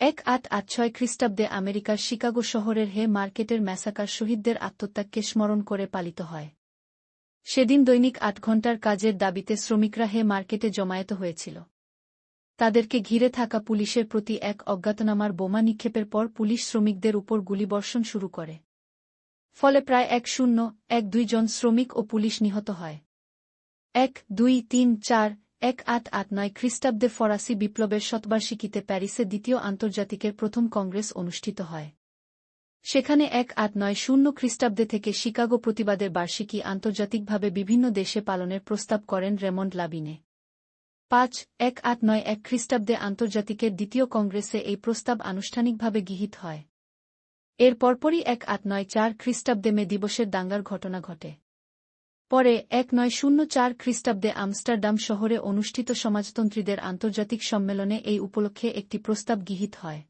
এক আট আট ছয় খ্রিস্টাব্দে আমেরিকার শিকাগো শহরের হে মার্কেটের ম্যাসাকার শহীদদের আত্মত্যাগকে স্মরণ করে পালিত হয়। সেদিন দৈনিক আট ঘণ্টার কাজের দাবিতে শ্রমিকরা হে মার্কেটে জমায়েত হয়েছিল। তাদেরকে ঘিরে থাকা পুলিশের প্রতি এক অজ্ঞাতনামার বোমা নিক্ষেপের পর পুলিশ শ্রমিকদের উপর গুলিবর্ষণ শুরু করে। ফলে প্রায় এক শূন্য, এক দুই জন শ্রমিক ও পুলিশ নিহত হয়। এক দুই তিন চার এক আট আট নয় খ্রিস্টাব্দে ফরাসি বিপ্লবের শতবার্ষিকীতে প্যারিসে দ্বিতীয় আন্তর্জাতিকের প্রথম কংগ্রেস অনুষ্ঠিত হয়। সেখানে এক আট নয় শূন্য খ্রিস্টাব্দে থেকে শিকাগো প্রতিবাদের বার্ষিকী আন্তর্জাতিকভাবে বিভিন্ন দেশে পালনের প্রস্তাব করেন রেমন্ড লাবিনে। পাঁচ, এক আট নয় এক খ্রিস্টাব্দে আন্তর্জাতিকের দ্বিতীয় কংগ্রেসে এই প্রস্তাব আনুষ্ঠানিকভাবে গৃহীত হয়। এর পরপরই এক আট নয় চার খ্রিস্টাব্দে মে দিবসের দাঙ্গার ঘটনা ঘটে। পরে এক নয় শূন্য চার খ্রিস্টাব্দে আমস্টারডাম শহরে অনুষ্ঠিত সমাজতন্ত্রীদের আন্তর্জাতিক সম্মেলনে এই উপলক্ষে একটি প্রস্তাব গৃহীত হয়।